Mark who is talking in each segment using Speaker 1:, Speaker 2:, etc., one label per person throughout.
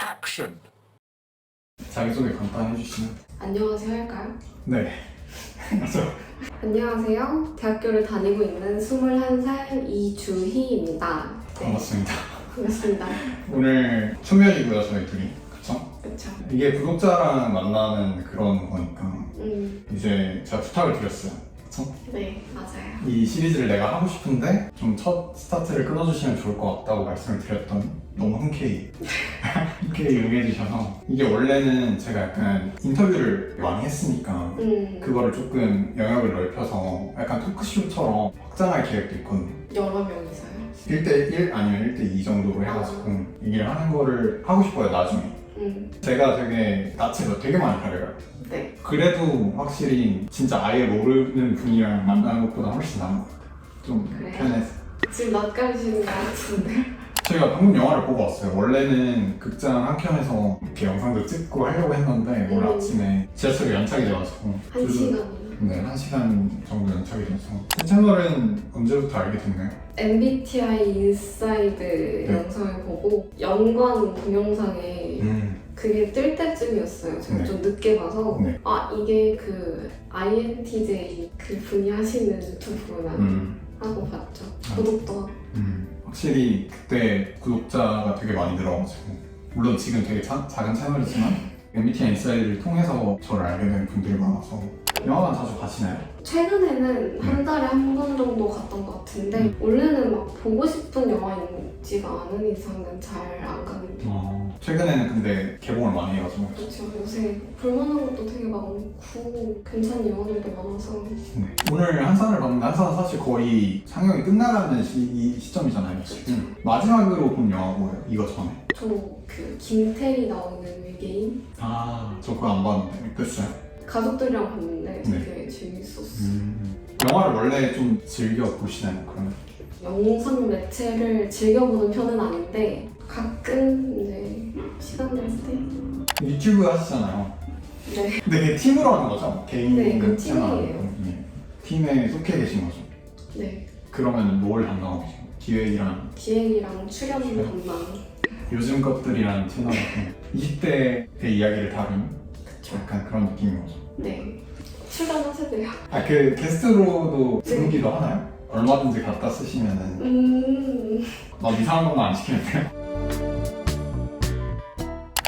Speaker 1: Action.
Speaker 2: 자기소개 간단히 해주시면
Speaker 3: 안녕하세요 할까요?
Speaker 2: 네 맞아
Speaker 3: 안녕하세요. 대학교를 다니고 있는 21살 이주희입니다. 네,
Speaker 2: 반갑습니다
Speaker 3: 반갑습니다.
Speaker 2: 오늘 초면이고요 저희 둘이 그쵸?
Speaker 3: 그쵸.
Speaker 2: 이게 구독자랑 만나는 그런 거니까
Speaker 3: 음,
Speaker 2: 이제 제가 부탁을 드렸어요 그쵸?
Speaker 3: 네, 맞아요.
Speaker 2: 이 시리즈를 내가 하고 싶은데 좀 첫 스타트를 끊어주시면 좋을 것 같다고 말씀을 드렸더니 너무 흔쾌히 흔쾌히 응해주셔서 이게 원래는 제가 약간 인터뷰를 많이 했으니까
Speaker 3: 음,
Speaker 2: 그거를 조금 영역을 넓혀서 약간 토크쇼처럼 확장할 계획도 있거든요
Speaker 3: 여러 명이서요.
Speaker 2: 1대1 아니면 1대2 정도로 해가지고 얘기를 하는 거를 하고 싶어요 나중에
Speaker 3: 음,
Speaker 2: 제가 되게 낯을 되게 많이 가려요
Speaker 3: 네.
Speaker 2: 그래도 확실히 진짜 아예 모르는 분이랑 만나는 것보다 훨씬 나은 것 같아요 좀
Speaker 3: 그래요?
Speaker 2: 편해서
Speaker 3: 지금 낯가리시는 것 같은데.
Speaker 2: 저희가 방금 영화를 보고 왔어요 원래는 극장 한 켠에서 이렇게 영상도 찍고 하려고 했는데 오늘
Speaker 3: 음.
Speaker 2: 아침에 지하철이 연착이 돼가지고
Speaker 3: 한
Speaker 2: 그래서-
Speaker 3: 시간이나.
Speaker 2: 네, 한 시간 정도 연착이 돼서 제 채널은 언제부터 알게 됐나요?
Speaker 3: MBTI 인사이드
Speaker 2: 네.
Speaker 3: 영상을 보고 연관 동영상에
Speaker 2: 음.
Speaker 3: 그게 뜰 때쯤이었어요. 제가
Speaker 2: 네.
Speaker 3: 좀 늦게 봐서
Speaker 2: 네.
Speaker 3: 아 이게 그 INTJ 그 분이 하시는 유튜브구나
Speaker 2: 음.
Speaker 3: 하고 봤죠.
Speaker 2: 아.
Speaker 3: 구독도.
Speaker 2: 음, 확실히 그때 구독자가 되게 많이 늘어가지고 물론 지금 되게 차- 작은 채널이지만 MBTI 인사이드를 통해서 저를 알게 된 분들이 많아서 영화관 자주 가시나요?
Speaker 3: 최근에는 한 달에 한 번 정도 갔던 것 같은데
Speaker 2: 음.
Speaker 3: 원래는 막 보고 싶은 영화 있지가 않은 이상은 잘 안 가는 편.
Speaker 2: 어, 최근에는 근데 개봉을 많이 해가지고
Speaker 3: 그렇죠. 요새 볼만한 것도 되게 많고 괜찮은 영화들도 많아서
Speaker 2: 네. 오늘 한산을 봤는데 한산은 사실 거의 상영이 끝나가는 시, 시점이잖아요 지금 마지막으로 본 영화 뭐예요? 이거 전에?
Speaker 3: 저 그 김태리 나오는 외계인
Speaker 2: 아, 저 그거 안 봤는데 됐어요?
Speaker 3: 가족들이랑 봤는데
Speaker 2: 네.
Speaker 3: 되게 재밌었어.
Speaker 2: 음. 영화를 원래 좀 즐겨 보시나요? 그러면?
Speaker 3: 영상 매체를 즐겨보는 편은 아닌데 가끔 이제 시간 날 때.
Speaker 2: 유튜브 하시잖아요.
Speaker 3: 네.
Speaker 2: 근데 그게 팀으로 하는 거죠? 개인
Speaker 3: 네, 그
Speaker 2: 채널
Speaker 3: 팀이에요.
Speaker 2: 아니고. 네. 팀에 속해 계신 거죠?
Speaker 3: 네.
Speaker 2: 그러면 뭘 담당하고 계신 거예요? 기획이랑
Speaker 3: 기획이랑 출연? 담당.
Speaker 2: 요즘 것들이라는 채널에서 20대의 이야기를 다룬. 약간 그런 거죠.
Speaker 3: 네. 출연하세요.
Speaker 2: 아, 그 게스트로도 부르기도 하나요? 얼마든지 갖다 쓰시면은
Speaker 3: 음.
Speaker 2: 막 이상한 것만 안 시키면 돼요.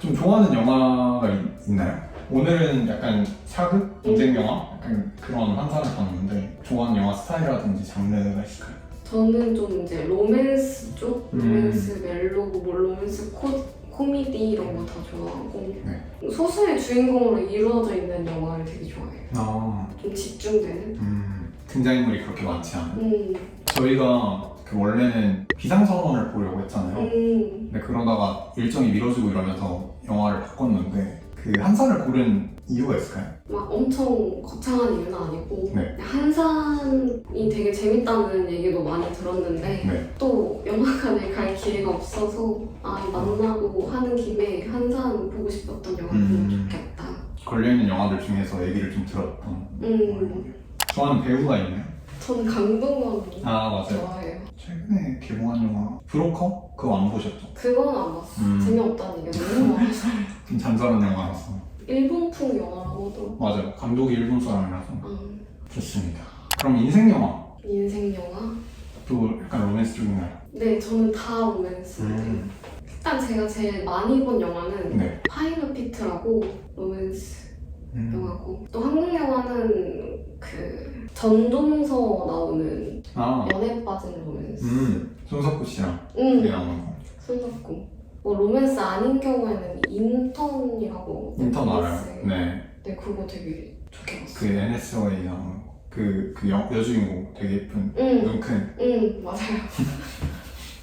Speaker 2: 좀 좋아하는 영화가 있- 있나요? 오늘은 약간 사극? 전쟁 영화? 약간 그런 환상을 봤는데 좋아하는 영화 스타일이라든지 장르가 있을까요?
Speaker 3: 저는 좀 이제 로맨스 쪽,
Speaker 2: 음.
Speaker 3: 로맨스 멜로, 뭐 로맨스 코, 코미디 이런 거 다 좋아하고
Speaker 2: 네.
Speaker 3: 소수의 주인공으로 이루어져 있는 영화를 되게 좋아해요.
Speaker 2: 아,
Speaker 3: 좀 집중되는.
Speaker 2: 음, 등장인물이 그렇게 많지 않은.
Speaker 3: 음.
Speaker 2: 저희가 그 원래는 비상선언을 보려고 했잖아요.
Speaker 3: 음.
Speaker 2: 근데 그러다가 일정이 미뤄지고 이러면서 영화를 바꿨는데 그 한산을 고른 이유가 있을까요?
Speaker 3: 막 엄청 거창한 이유는 아니고
Speaker 2: 네.
Speaker 3: 한산이 되게 재밌다는 얘기도 많이 들었는데
Speaker 2: 네.
Speaker 3: 또 영화관에 갈 기회가 없어서 아 만나고 하는 김에 한산 보고 싶었던 영화 보면
Speaker 2: 음.
Speaker 3: 좋겠다.
Speaker 2: 걸려있는 영화들 중에서 얘기를 좀 들었던.
Speaker 3: 음.
Speaker 2: 좋아하는 배우가 있나요?
Speaker 3: 저는 강동원
Speaker 2: 아, 맞아요.
Speaker 3: 좋아해요.
Speaker 2: 최근에 개봉한 영화 브로커? 그거 안 보셨죠?
Speaker 3: 그건 안 봤어.
Speaker 2: 음.
Speaker 3: 재미없다는 얘기가 너무 많아서.
Speaker 2: 좀 잔잔한 영화라서.
Speaker 3: 일본풍 영화라고 하더라고.
Speaker 2: 맞아요. 감독이 일본 사람이라서.
Speaker 3: 음.
Speaker 2: 좋습니다. 그럼 인생 영화?
Speaker 3: 인생 영화?
Speaker 2: 또 약간 로맨스 쪽인가요?
Speaker 3: 네, 저는 다 로맨스인데. 일단 제가 제일 많이 본 영화는
Speaker 2: 네.
Speaker 3: 파이브 피트라고 로맨스
Speaker 2: 음.
Speaker 3: 영화고 또 한국 영화는 그 전종서 나오는
Speaker 2: 아,
Speaker 3: 연애 빠진 로맨스
Speaker 2: 음. 손석구 씨랑 나오는 거.
Speaker 3: 손잡고 뭐 로맨스 아닌 경우에는 인턴이라고
Speaker 2: 인턴 알아요.
Speaker 3: 넷플릭스에.
Speaker 2: 네.
Speaker 3: 네 그거 되게 좋게
Speaker 2: 그
Speaker 3: 봤어요
Speaker 2: NSOA 나오는 거. 그, 그 여, 여주인공 되게 예쁜,
Speaker 3: 응,
Speaker 2: 눈 큰.
Speaker 3: 응 맞아요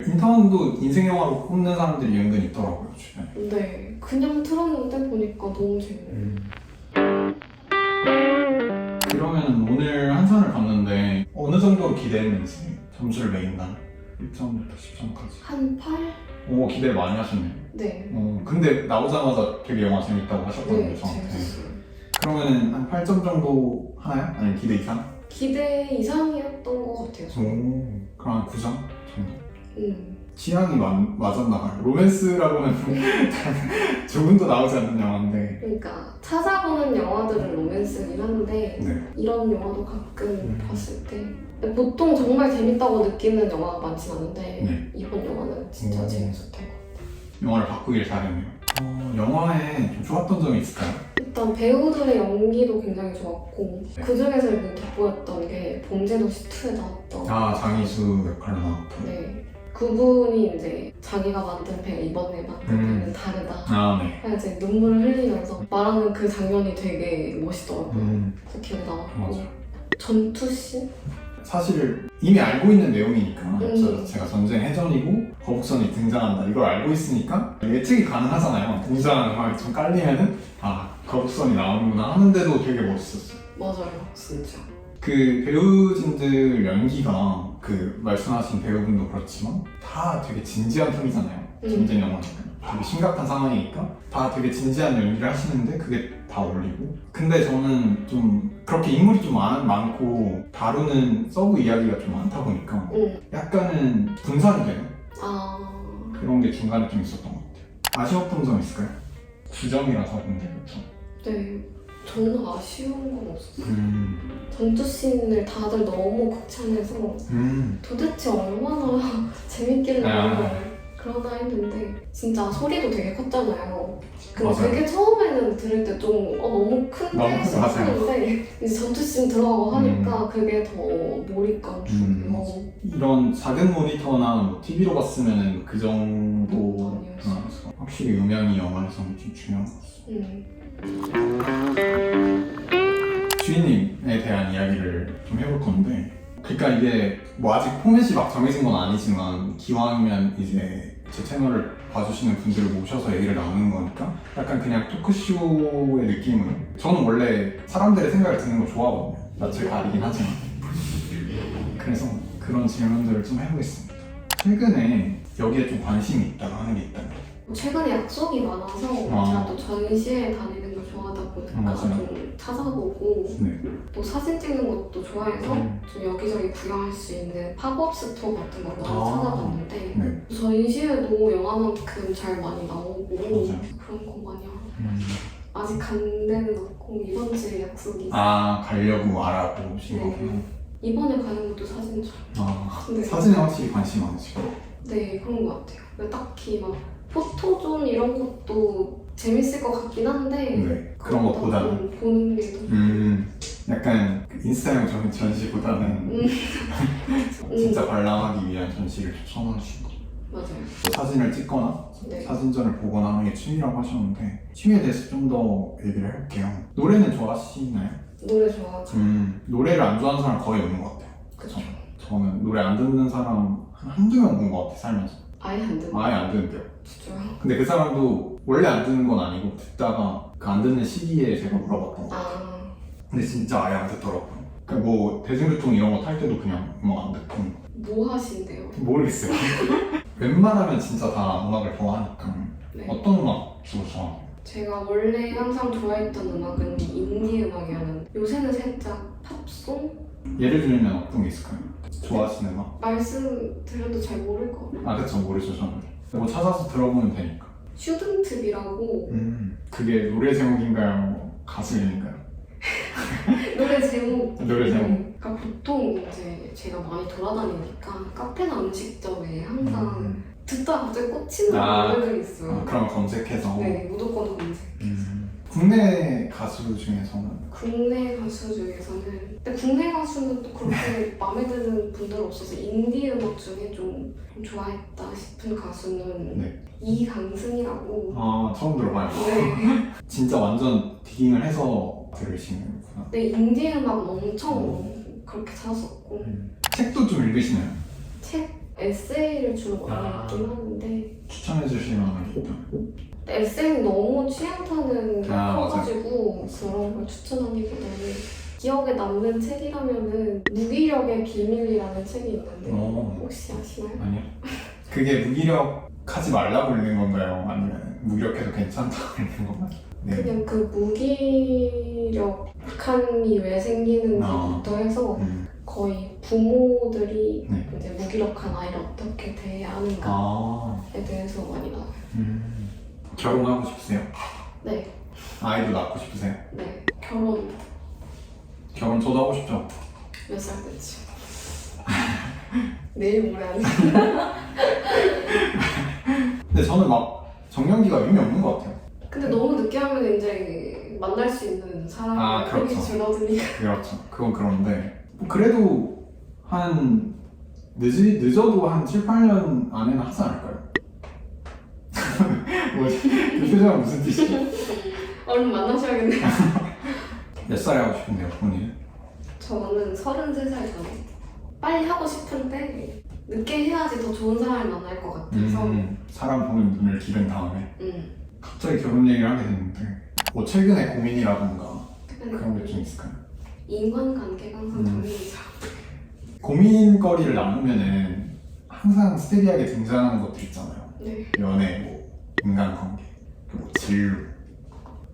Speaker 2: 인턴도 인생 영화로 꼽는 사람들이 은근 있더라고요, 주변에.
Speaker 3: 네 그냥 틀었는데 보니까 너무 재밌어요
Speaker 2: 그러면 오늘 한 산을 봤는데 어느 정도로 기대했는지 점수를 매긴다면 1점부터 10점까지
Speaker 3: 한 8?
Speaker 2: 오 기대 많이 하셨네요
Speaker 3: 네
Speaker 2: 어, 근데 나오자마자 되게 영화 재밌다고 하셨거든요
Speaker 3: 네,
Speaker 2: 저한테
Speaker 3: 재밌었어요
Speaker 2: 그러면은 한 8점 정도 하나요? 아니면 기대 이상?
Speaker 3: 기대 이상이었던 것 같아요.
Speaker 2: 오 그럼 한 9점 정도
Speaker 3: 음.
Speaker 2: 취향이 맞, 맞았나 봐요. 로맨스라고는 조금도 나오지 않는 영화인데.
Speaker 3: 그러니까 찾아보는 영화들은 로맨스긴 한데
Speaker 2: 네.
Speaker 3: 이런 영화도 가끔
Speaker 2: 음.
Speaker 3: 봤을 때 보통 정말 재밌다고 느끼는 영화가 많진 않은데
Speaker 2: 네.
Speaker 3: 이번 영화는 진짜
Speaker 2: 오.
Speaker 3: 재밌었던 것 같아요.
Speaker 2: 영화를 바꾸길 잘했네요. 어, 영화에 좀 좋았던 점이 있을까요?
Speaker 3: 일단 배우들의 연기도 굉장히 좋았고
Speaker 2: 네.
Speaker 3: 그 중에서 일단 돋보였던 게 범죄도시 2에 나왔던
Speaker 2: 아, 장이수 역할로 나왔던.
Speaker 3: 네 그분이 이제 자기가 만든 배 이번에 만든
Speaker 2: 음.
Speaker 3: 배는 다르다.
Speaker 2: 아, 네.
Speaker 3: 그래서 이제 눈물을 흘리면서 말하는 그 장면이 되게 멋있더라고요.
Speaker 2: 음,
Speaker 3: 그래서 기억에 남았고
Speaker 2: 맞아.
Speaker 3: 전투 씬?
Speaker 2: 사실 이미 알고 있는 내용이니까
Speaker 3: 음.
Speaker 2: 저- 제가 전쟁 해전이고 거북선이 등장한다 이걸 알고 있으니까 예측이 가능하잖아요 등장하는 막좀 깔리면은 아 거북선이 나오는구나 하는데도 되게 멋있었어요
Speaker 3: 맞아요, 진짜.
Speaker 2: 그 배우진들 연기가 그 말씀하신 배우분도 그렇지만 다 되게 진지한 편이잖아요
Speaker 3: 음.
Speaker 2: 전쟁 영화니까 되게 심각한 상황이니까 다 되게 진지한 연기를 하시는데 그게 다 어울리고 근데 저는 좀 그렇게 인물이 좀 많, 많고 다루는 서브 이야기가 좀 많다 보니까
Speaker 3: 응.
Speaker 2: 약간은 분산이 되는
Speaker 3: 아
Speaker 2: 그런 게 중간에 좀 있었던 것 같아요 아쉬웠던 점 있을까요? 9점이라서 근데 그렇죠
Speaker 3: 네. 저는 아쉬운 건 없었어요.
Speaker 2: 음,
Speaker 3: 전투 씬을 다들 너무 극찬해서
Speaker 2: 음.
Speaker 3: 도대체 얼마나 재밌길래
Speaker 2: 아.
Speaker 3: 그러나 했는데 진짜 소리도 되게 컸잖아요. 근데
Speaker 2: 맞아요.
Speaker 3: 되게 처음에는 들을 때 좀 어, 너무 큰데
Speaker 2: 너무 크죠, 맞아요.
Speaker 3: 싶었는데 이제 전투 씬 들어가고 하니까 그게 더 몰입감 주고
Speaker 2: 음. 이런 작은 모니터나 뭐 TV로 봤으면 그 정도
Speaker 3: 아니었어.
Speaker 2: 어, 확실히 음향이 영화에서는 좀 중요한 것 같아요
Speaker 3: 음.
Speaker 2: 주인님에 대한 이야기를 좀 해볼 건데 그러니까 이게 뭐 아직 포맷이 막 정해진 건 아니지만 기왕이면 이제 제 채널을 봐주시는 분들을 모셔서 얘기를 나누는 거니까 약간 그냥 토크쇼의 느낌으로. 저는 원래 사람들의 생각을 듣는 거 좋아하거든요. 낯을 가리긴 하지만. 그래서 그런 질문들을 좀 해보겠습니다. 최근에 여기에 좀 관심이 있다고 하는 게 있다면.
Speaker 3: 최근에 약속이 많아서
Speaker 2: 아.
Speaker 3: 제가 또 전시회 다니는 걸 좋아하다 보니까
Speaker 2: 맞아요.
Speaker 3: 좀 찾아보고
Speaker 2: 네.
Speaker 3: 또 사진 찍는 것도 좋아해서
Speaker 2: 음.
Speaker 3: 좀 여기저기 구경할 수 있는 팝업 스토어 같은 걸 많이
Speaker 2: 아.
Speaker 3: 찾아봤는데
Speaker 2: 네.
Speaker 3: 전시회도 영화만큼 잘 많이 나오고
Speaker 2: 맞아요.
Speaker 3: 그런 거 많이 하고
Speaker 2: 음.
Speaker 3: 아직 간 데는 없고 이번 주에 약속이.
Speaker 2: 아 가려고 알아보신
Speaker 3: 네.
Speaker 2: 거구나
Speaker 3: 이번에 가는 것도 사진 촬영
Speaker 2: 아
Speaker 3: 네.
Speaker 2: 사진에 확실히 관심이 많으시고
Speaker 3: 네 그런 것 같아요 딱히 막 포토존 이런 것도 재밌을 것 같긴 한데
Speaker 2: 네. 그런 것보다는
Speaker 3: 음, 보는 게 더...
Speaker 2: 음, 약간 그 인스타용 전, 전시보다는
Speaker 3: 음.
Speaker 2: 진짜
Speaker 3: 음,
Speaker 2: 관람하기 위한 전시를 추천하신 거.
Speaker 3: 맞아요
Speaker 2: 또 사진을 찍거나
Speaker 3: 네.
Speaker 2: 사진전을 보거나 하는 게 취미라고 하셨는데 취미에 대해서 좀 더 얘기를 해볼게요. 노래는 좋아하시나요?
Speaker 3: 노래 좋아하죠
Speaker 2: 음, 노래를 안 좋아하는 사람 거의 없는 것 같아요.
Speaker 3: 그쵸
Speaker 2: 저는 노래 안 듣는 사람 한 한두 명 본 것 같아요, 살면서.
Speaker 3: 아예 안 듣는
Speaker 2: 아예 안 듣는데요.
Speaker 3: 진짜요?
Speaker 2: 근데 그 사람도 원래 안 듣는 건 아니고 듣다가 그 안 듣는 시기에 제가 물어봤던 거.
Speaker 3: 아
Speaker 2: 근데 진짜 아예 안 듣더라고요. 그러니까 뭐 대중교통 이런 거 탈 때도 그냥 음악 안 듣고
Speaker 3: 뭐 하신대요?
Speaker 2: 모르겠어요. 웬만하면 진짜 다 음악을 좋아하니까
Speaker 3: 네.
Speaker 2: 어떤 음악 주로 좋아해요?
Speaker 3: 제가 원래 항상 좋아했던 음악은 인디 음악이었는데 요새는 살짝 팝송?
Speaker 2: 예를 들면 어떤 게 있을까요? 좋아하시는 음악?
Speaker 3: 말씀 드려도 잘 모를 것 같아요
Speaker 2: 아 그쵸 모르죠 저는. 뭐 찾아서 들어보면 되니까.
Speaker 3: 슈든트비라고
Speaker 2: 음 그게 노래 제목인가요? 가수 이름인가요?
Speaker 3: 노래 제목
Speaker 2: 노래 제목.
Speaker 3: 네. 그러니까 보통 이제 제가 많이 돌아다니니까 카페나 음식점에 항상
Speaker 2: 음.
Speaker 3: 듣다가 갑자기 꽂히는
Speaker 2: 아.
Speaker 3: 노래들이
Speaker 2: 아,
Speaker 3: 있어요
Speaker 2: 그럼 검색해서.
Speaker 3: 네 무조건 검색
Speaker 2: 음. 국내 가수 중에서는
Speaker 3: 국내 가수 중에서는 근데 국내 가수는 또 그렇게 마음에 드는 분들 없어서 인디 음악 중에 좀, 좀 좋아했다 싶은 가수는
Speaker 2: 네.
Speaker 3: 이강승이라고
Speaker 2: 아 처음 들어봐요.
Speaker 3: 네.
Speaker 2: 진짜 완전 디깅을 해서 들으시는구나.
Speaker 3: 네 인디 음악은 엄청 그렇게 찾았었고
Speaker 2: 음. 책도 좀 읽으시나요?
Speaker 3: 책 에세이를 주로 많이
Speaker 2: 아.
Speaker 3: 읽긴 하는데
Speaker 2: 추천해 주실 만한 게 있다면?
Speaker 3: 에세이는 너무 취향 타는 게
Speaker 2: 아,
Speaker 3: 커가지고 그런 걸 추천하기보다는 기억에 남는 책이라면은 무기력의 비밀이라는 책이 있는데
Speaker 2: 어.
Speaker 3: 혹시 아시나요?
Speaker 2: 아니요. 그게 무기력 하지 말라고 읽는 건가요? 아니면 무기력해도 괜찮다고 읽는 건가요? 네.
Speaker 3: 그냥 그 무기력, 극한이 왜 생기는지부터 해서
Speaker 2: 음.
Speaker 3: 거의 부모들이
Speaker 2: 네.
Speaker 3: 이제 무기력한 아이를 어떻게 대해야 하는가에
Speaker 2: 아,
Speaker 3: 대해서 많이 나와요.
Speaker 2: 음. 결혼하고 싶으세요?
Speaker 3: 네,
Speaker 2: 아이도 낳고 싶으세요?
Speaker 3: 네. 결혼
Speaker 2: 결혼 저도 하고 싶죠.
Speaker 3: 몇살 됐지? 내일 모레 아니
Speaker 2: 근데 저는 막 정년기가 의미 없는 것 같아요.
Speaker 3: 근데 너무 늦게 하면 이제 만날 수 있는 사람이
Speaker 2: 아, 그렇죠.
Speaker 3: 줄어드니까
Speaker 2: 그렇죠. 그건 그런데 뭐 그래도 한 늦이 늦어도 한 7, 8년 안에는 하지 않을까요? 뭐지? 이 표정은 무슨 뜻이지?
Speaker 3: 얼른 만나셔야겠네요.
Speaker 2: 몇 살에 하고 싶은데요, 본인은?
Speaker 3: 저는 33살 전에 빨리 하고 싶은데 늦게 해야지 더 좋은 사람을 만날 것 같아서
Speaker 2: 음, 사람 보는 눈을 기른 다음에
Speaker 3: 음.
Speaker 2: 갑자기 결혼 얘기를 하게 됐는데 뭐 최근에 고민이라던가 그런 게 좀 있을까요?
Speaker 3: 인간관계가 항상
Speaker 2: 음.
Speaker 3: 고민이죠.
Speaker 2: 고민거리를 나누면은 항상 스테디하게 등장하는 것들 있잖아요.
Speaker 3: 네.
Speaker 2: 연애, 뭐 인간관계, 그리고 진로.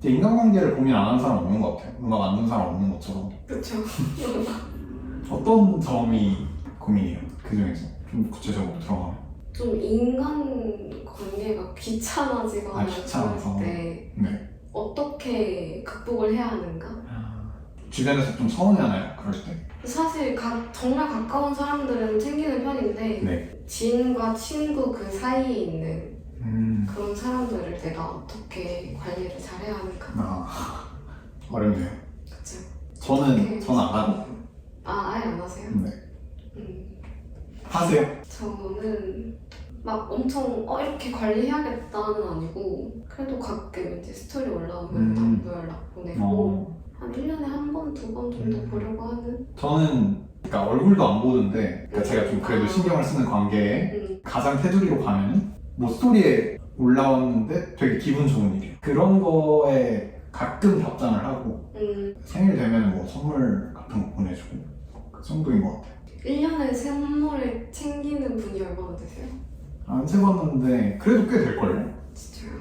Speaker 2: 근데 인간관계를 고민 안 하는 사람 없는 것 같아요. 안 듣는 사람 없는 것처럼.
Speaker 3: 그렇죠.
Speaker 2: 어떤 점이 고민이에요? 그 중에서 좀 구체적으로 들어가면.
Speaker 3: 좀 인간 관계가 귀찮아지거나
Speaker 2: 아, 귀찮아서.
Speaker 3: 그럴 때
Speaker 2: 네.
Speaker 3: 어떻게 극복을 해야 하는가?
Speaker 2: 주변에서 좀 서운해하나요? 그럴 때?
Speaker 3: 사실 가- 정말 가까운 사람들은 챙기는 편인데
Speaker 2: 네.
Speaker 3: 지인과 친구 그 사이에 있는
Speaker 2: 음,
Speaker 3: 그런 사람들을 내가 어떻게 관리를 잘해야 하는가?
Speaker 2: 아, 어렵네요.
Speaker 3: 그쵸?
Speaker 2: 저는, 저는 안 하고.
Speaker 3: 아 아예 안 하세요?
Speaker 2: 네.
Speaker 3: 음,
Speaker 2: 하세요?
Speaker 3: 저는 막 엄청 어 이렇게 관리해야겠다는 아니고 그래도 가끔 이제 스토리 올라오면
Speaker 2: 음.
Speaker 3: 당부 연락 보내고
Speaker 2: 어.
Speaker 3: 한 1년에 한 번, 두 번 정도
Speaker 2: 음.
Speaker 3: 보려고 하는
Speaker 2: 저는 그러니까 얼굴도 안 보는데 그러니까 제가 좀 그래도
Speaker 3: 아.
Speaker 2: 신경을 쓰는 관계에
Speaker 3: 음,
Speaker 2: 가장 테두리로 가면은 뭐 스토리에 올라왔는데 되게 기분 좋은 일이에요. 그런 거에 가끔 답장을 하고
Speaker 3: 음,
Speaker 2: 생일 되면 뭐 선물 같은 거 보내주고 그 정도인 것 같아요.
Speaker 3: 1년에 선물을 챙기는 분이 얼마나 되세요?
Speaker 2: 안 세봤는데 그래도 꽤 될걸요?
Speaker 3: 진짜요?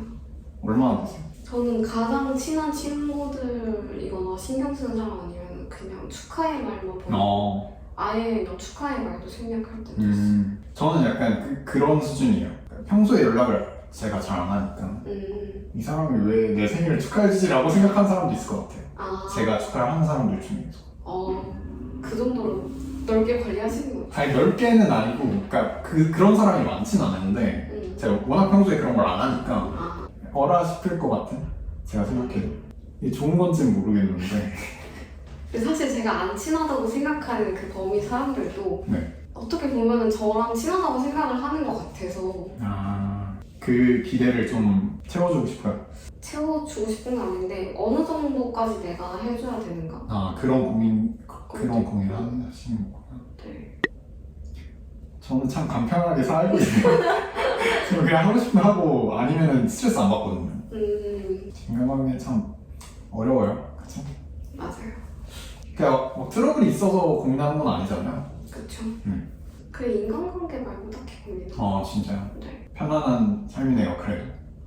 Speaker 2: 얼마나 되세요?
Speaker 3: 저는 가장 친한 친구들이거나 신경 쓰는 사람 아니면 그냥 축하의 말만 보내
Speaker 2: 어,
Speaker 3: 아예 그냥 축하의 말도 생략할 때도 있어요
Speaker 2: 음, 저는 약간 그, 런 수준이에요. 평소에 연락을 제가 잘 안 하니까
Speaker 3: 음,
Speaker 2: 이 사람이 왜 내 생일을 축하해주지라고 생각하는 사람도 있을 것 같아요.
Speaker 3: 아,
Speaker 2: 제가 축하를 하는 사람들 중에서.
Speaker 3: 어, 그 정도로 넓게 관리하시는 거
Speaker 2: 아니 넓게는 아니고 그러니까 그, 그런 사람이 많진 않은데
Speaker 3: 음.
Speaker 2: 제가 워낙 평소에 그런 걸 안 하니까
Speaker 3: 아,
Speaker 2: 어라 싶을 것 같은 제가 생각해도 이게 좋은 건지는 모르겠는데
Speaker 3: 근데 사실 제가 안 친하다고 생각하는 그 범위 사람들도
Speaker 2: 네.
Speaker 3: 어떻게 보면 저랑 친하다고 생각을 하는 것 같아서
Speaker 2: 아 그 기대를 좀 채워주고 싶어요
Speaker 3: 채워주고 싶은 건 아닌데 어느 정도까지 내가 해줘야 되는가?
Speaker 2: 아 그런 고민 그런 고민을 하시는 거구나
Speaker 3: 네.
Speaker 2: 저는 참 간편하게 살고 있어요 저는 그냥 하고 싶으면 하고 아니면은 스트레스 안 받거든요
Speaker 3: 음,
Speaker 2: 인간관계 참 어려워요 그쵸?
Speaker 3: 맞아요.
Speaker 2: 그러니까 뭐 트러블이 있어서 고민하는 건 아니잖아요
Speaker 3: 그쵸.
Speaker 2: 음.
Speaker 3: 그 인간관계 말고 딱히 고민.
Speaker 2: 아 진짜요?
Speaker 3: 네.
Speaker 2: 편안한 삶이네요 그래도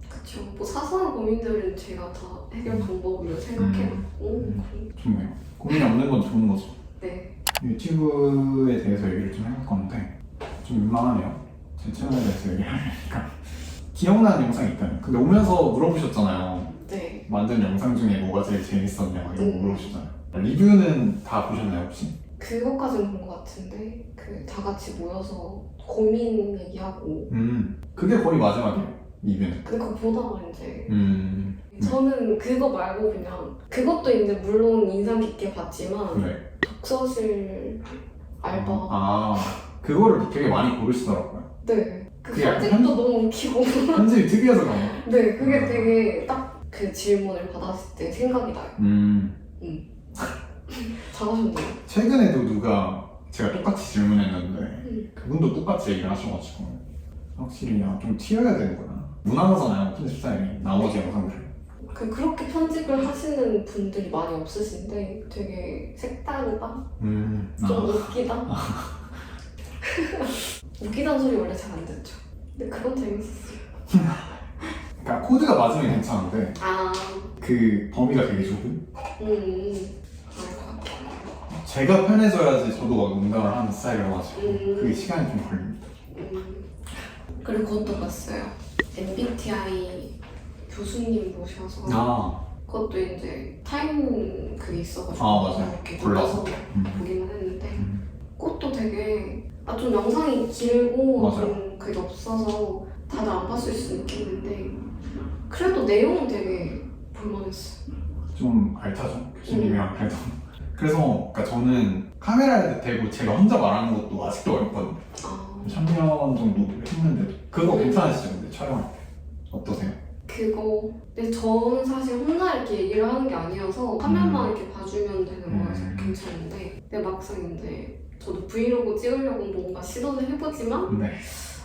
Speaker 3: 그쵸. 뭐 사소한 고민들은 제가 다 해결 방법으로 생각해놨고.
Speaker 2: 음.
Speaker 3: 그럼-
Speaker 2: 좋네요 고민이 없는 건 좋은 거죠
Speaker 3: 네.
Speaker 2: 유튜브에 대해서 얘기를 좀 해볼 건데 좀 민망하네요 제 채널에 대해서 얘기를 하려니까 기억나는 영상이 있다면 근데 오면서 물어보셨잖아요
Speaker 3: 네.
Speaker 2: 만든 영상 중에 뭐가 제일 재밌었냐 이런 거
Speaker 3: 음.
Speaker 2: 물어보셨잖아요 리뷰는 다 보셨나요 혹시?
Speaker 3: 그것까지는 본 것 같은데 그 다 같이 모여서 고민 얘기하고
Speaker 2: 음 그게 거의 마지막이에요 리뷰는
Speaker 3: 근데 그거 보다가 이제
Speaker 2: 음 네.
Speaker 3: 저는 그거 말고 그냥 그것도 이제 물론 인상 깊게 봤지만
Speaker 2: 네.
Speaker 3: 독서실 알바
Speaker 2: 아 그거를 되게 많이 고르시더라고요
Speaker 3: 네. 그
Speaker 2: 그게 약간
Speaker 3: 사진도 너무 웃기고
Speaker 2: 편집이 특이해서 그런
Speaker 3: 거네 그게
Speaker 2: 아.
Speaker 3: 되게 딱 그 질문을 받았을 때 생각이 나요
Speaker 2: 음
Speaker 3: 잘하셨네요.
Speaker 2: 최근에도 누가 제가 똑같이 질문했는데
Speaker 3: 음.
Speaker 2: 그분도 똑같이 얘기를 하셔가지고 확실히 야, 좀 튀어야 되는구나. 문화가잖아요 편집 스타일이 나머지 영상들.
Speaker 3: 그 그렇게 편집을 하시는 분들이 많이 없으신데 되게 색다르다?
Speaker 2: 음,
Speaker 3: 좀
Speaker 2: 아,
Speaker 3: 웃기다? 웃기다는 소리 원래 잘 안 듣죠. 근데 그건 재밌었어요.
Speaker 2: 그러니까 코드가 맞으면 괜찮은데
Speaker 3: 아.
Speaker 2: 그 범위가 되게 좁은?
Speaker 3: 음, 알것 같아요
Speaker 2: 제가 편해져야지 저도 막 농담을 하는 스타일이어가지고
Speaker 3: 음.
Speaker 2: 그게 시간이 좀 걸립니다.
Speaker 3: 음. 그리고 그것도 봤어요. MBTI 교수님 모셔서
Speaker 2: 아,
Speaker 3: 그것도 이제 타임 그게 있어가지고
Speaker 2: 아, 맞아요.
Speaker 3: 이렇게
Speaker 2: 골라서.
Speaker 3: 골라서
Speaker 2: 음.
Speaker 3: 보기만 했는데
Speaker 2: 음.
Speaker 3: 그것도 되게 아 좀 영상이 길고
Speaker 2: 맞아요.
Speaker 3: 좀 그게 없어서 다들 안 봤을 수 있겠는데 그래도 내용은 되게 볼만했어.
Speaker 2: 좀 알타죠 교수님이랑 그래도. 그래서 그러니까 저는 카메라에 대고 제가 혼자 말하는 것도 아직도 어렵거든요.
Speaker 3: 아
Speaker 2: 3년 정도 했는데 그거 괜찮으시죠? 근데 촬영할 때 어떠세요?
Speaker 3: 그거 근데 저는 사실 혼자 이렇게 얘기를 하는 게 아니어서 화면만 이렇게 봐주면 되는 거여서
Speaker 2: 음.
Speaker 3: 괜찮은데 근데 막상 이제 저도 브이로그 찍으려고 뭔가 시도는 해보지만
Speaker 2: 네.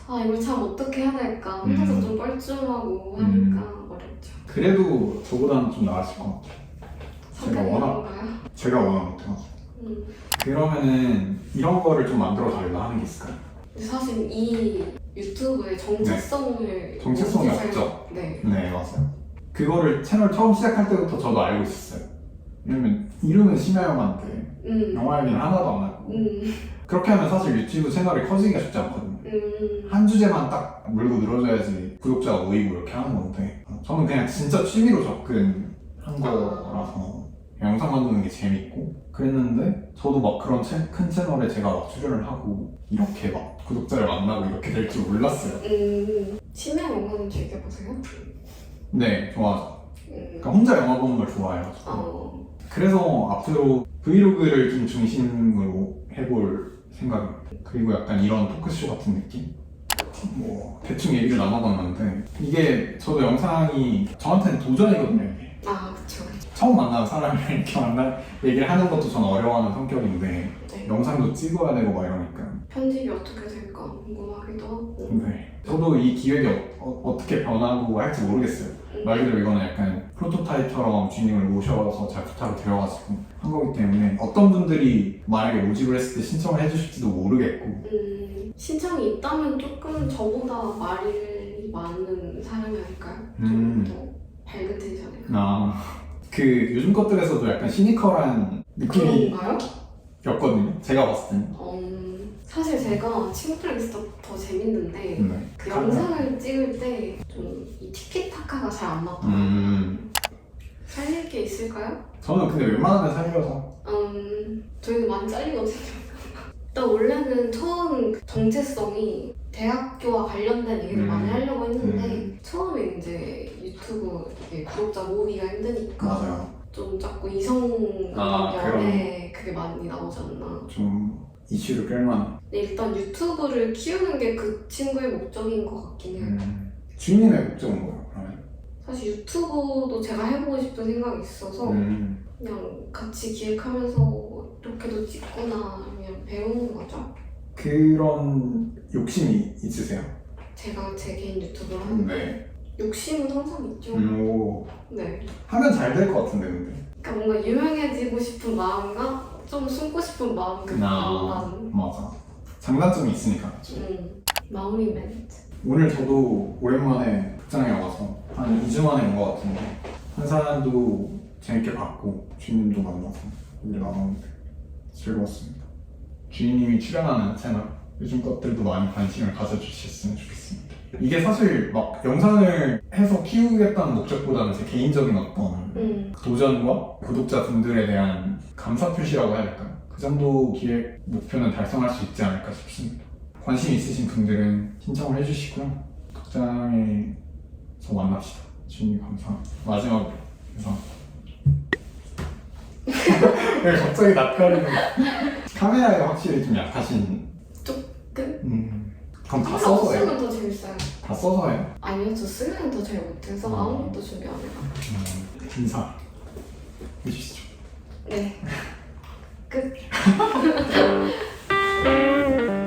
Speaker 3: 아 이걸 참 어떻게 해야 될까 혼자서
Speaker 2: 음.
Speaker 3: 좀 뻘쭘하고
Speaker 2: 음.
Speaker 3: 하니까 어렵죠
Speaker 2: 그래도 저보다는 좀 나으실 것 같아요. 제가 워낙
Speaker 3: 성격인가요?
Speaker 2: 제가 워낙 못해가지고.
Speaker 3: 음.
Speaker 2: 그러면은 이런 거를 좀 만들어 달라 하는 게 있을까요?
Speaker 3: 근데 사실 이 유튜브의 정체성을
Speaker 2: 네. 정체성이 없죠.
Speaker 3: 네
Speaker 2: 네 맞아요. 그거를 채널 처음 시작할 때부터 저도 알고 있었어요. 왜냐면 이름은 심야영화인데
Speaker 3: 음.
Speaker 2: 영화 얘기는 하나도 안 하고
Speaker 3: 음.
Speaker 2: 그렇게 하면 사실 유튜브 채널이 커지기가 쉽지 않거든요.
Speaker 3: 음.
Speaker 2: 한 주제만 딱 물고 늘어져야지 구독자가 모이고 이렇게 하는 건데 저는 그냥 진짜 취미로 접근한 거라서 영상 만드는 게 재밌고 그랬는데 저도 막 그런 채- 큰 채널에 제가 막 출연을 하고 이렇게 막 구독자를 만나고 이렇게 될 줄 몰랐어요.
Speaker 3: 음. 심야 영화는 즐겨보세요?
Speaker 2: 네, 좋아하죠.
Speaker 3: 음.
Speaker 2: 그러니까 혼자 영화 보는 걸 좋아해가지고
Speaker 3: 어.
Speaker 2: 그래서 앞으로 브이로그를 좀 중심으로 해볼 생각입니다. 그리고 약간 이런 토크쇼 같은 느낌? 뭐 대충 얘기를 나눠봤는데 이게 저도 영상이 저한테는 도전이거든요. 이게.
Speaker 3: 아 그쵸
Speaker 2: 처음 만나는 사람을 이렇게 만나 얘기를 하는 것도 전 어려워하는 성격인데
Speaker 3: 네.
Speaker 2: 영상도 찍어야 되고 막 이러니까
Speaker 3: 편집이 어떻게 될까 궁금하기도 하고
Speaker 2: 네. 저도 이 기획이 어, 떻게 변하고 할지 모르겠어요.
Speaker 3: 음.
Speaker 2: 말 그대로 이거는 약간 프로토타입처럼 주인님을 모셔서 잘 부탁을 드려가지고 한 거기 때문에 어떤 분들이 만약에 모집을 했을 때 신청을 해주실지도 모르겠고
Speaker 3: 음, 신청이 있다면 조금 저보다 말이 많은 사람이 아닐까요?
Speaker 2: 음.
Speaker 3: 좀 더 밝은 텐션에
Speaker 2: 아, 그 요즘 것들에서도 약간 시니컬한 느낌이
Speaker 3: 그런가요?
Speaker 2: 였거든요. 제가 봤을 때는.
Speaker 3: 음, 사실 제가 있어도 더 재밌는데
Speaker 2: 네.
Speaker 3: 그 영상을 찍을 때 좀 이 티키타카가 잘 안 맞더라고요
Speaker 2: 음,
Speaker 3: 살릴 게 있을까요?
Speaker 2: 저는 근데 웬만하면 살려서
Speaker 3: 음, 저희는 많이 잘리거든요. 일단 원래는 처음 정체성이 대학교와 관련된 얘기를
Speaker 2: 음.
Speaker 3: 많이 하려고 했는데
Speaker 2: 음.
Speaker 3: 처음에 이제 유튜브 이게 구독자 모으기가 힘드니까
Speaker 2: 맞아요.
Speaker 3: 좀 자꾸 이성
Speaker 2: 아,
Speaker 3: 연애 그게 많이 나오지 않나.
Speaker 2: 좀 이슈를 끌만한.
Speaker 3: 근데 일단 유튜브를 키우는 게 그 친구의 목적인 것 같긴 해요.
Speaker 2: 음, 주인님의 목적은 뭐예요? 그러면?
Speaker 3: 사실 유튜브도 제가 해보고 싶은 생각이 있어서
Speaker 2: 음,
Speaker 3: 그냥 같이 기획하면서 이렇게도 찍거나 그냥 배우는 거죠.
Speaker 2: 그런 욕심이 있으세요?
Speaker 3: 제가 제 개인 유튜브를 하는
Speaker 2: 네.
Speaker 3: 욕심은 항상 있죠.
Speaker 2: 음, 오,
Speaker 3: 네.
Speaker 2: 하면 잘 될 것 같은데 근데.
Speaker 3: 그러니까 뭔가 유명해지고 싶은 마음과 좀 숨고 싶은 마음 그
Speaker 2: 아.
Speaker 3: 반반.
Speaker 2: 맞아. 장단점이 있으니까.
Speaker 3: 음. 마무리 멘트.
Speaker 2: 오늘 저도 오랜만에 극장에 와서 한 2주 만에 온 것 같은데 한 사람도 재밌게 봤고 주인님도 만나서 얘기를 나눴는데 즐거웠습니다. 주인님이 출연하는 채널 요즘 것들도 많이 관심을 가져주셨으면 좋겠습니다. 이게 사실 막 영상을 해서 키우겠다는 목적보다는 제 개인적인 어떤
Speaker 3: 음.
Speaker 2: 도전과 구독자분들에 대한 감사 표시라고 해야 될까요? 그 정도 기획 목표는 달성할 수 있지 않을까 싶습니다. 관심 있으신 분들은 신청을 해주시고요. 극장에서 만납시다. 주님 감사합니다. 마지막 인사. 왜 갑자기 낯가리는 카메라에 확실히 좀 약하신
Speaker 3: 조금?
Speaker 2: 음, 그럼 다
Speaker 3: 카메라
Speaker 2: 써서 해요?
Speaker 3: 없으면 더 재밌어요.
Speaker 2: 다 써서 해요?
Speaker 3: 아니요, 저 쓰면 더잘 못해서
Speaker 2: 아.
Speaker 3: 아무것도 준비 안 해요.
Speaker 2: 음, 인사 해주시죠.
Speaker 3: 네. 끝.